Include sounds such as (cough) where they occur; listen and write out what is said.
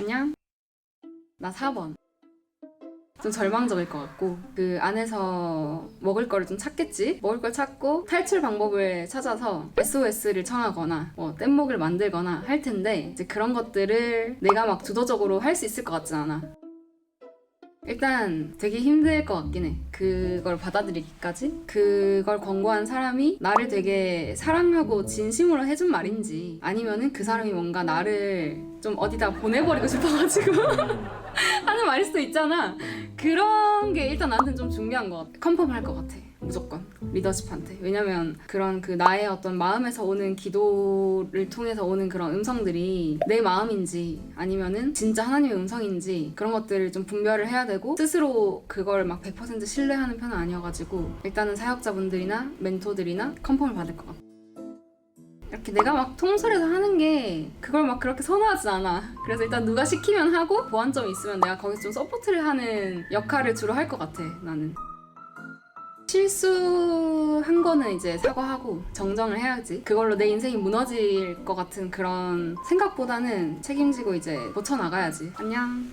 안녕. 나 4번. 좀 절망적일 것 같고 그 안에서 먹을 거를 좀 찾겠지 먹을 걸 찾고 탈출 방법을 찾아서 SOS를 청하거나 뭐 뗏목을 만들거나 할 텐데 이제 그런 것들을 내가 막 주도적으로 할 수 있을 것 같진 않아 일단 되게 힘들 것 같긴 해. 그걸 받아들이기까지. 그걸 권고한 사람이 나를 되게 사랑하고 진심으로 해준 말인지 아니면은 그 사람이 뭔가 나를 좀 어디다 보내버리고 싶어가지고 (laughs) 하는 말일 수도 있잖아. 그런 게 일단 나한테는 좀 중요한 것 같아. 컨펌을 할것 같아. 무조건 리더십한테 왜냐면 그런 그 나의 어떤 마음에서 오는 기도를 통해서 오는 그런 음성들이 내 마음인지 아니면은 진짜 하나님의 음성인지 그런 것들을 좀 분별을 해야 되고 스스로 그걸 막 100% 신뢰하는 편은 아니어가지고 일단은 사역자분들이나 멘토들이나 컨펌을 받을 것 같아 이렇게 내가 막 통솔해서 하는 게 그걸 막 그렇게 선호하지 않아. 그래서 일단 누가 시키면 하고 보완점이 있으면 내가 거기서 좀 서포트를 하는 역할을 주로 할 것 같아. 나는. 실수한 거는 이제 사과하고 정정을 해야지. 그걸로 내 인생이 무너질 것 같은 그런 생각보다는 책임지고 이제 고쳐 나가야지. 안녕.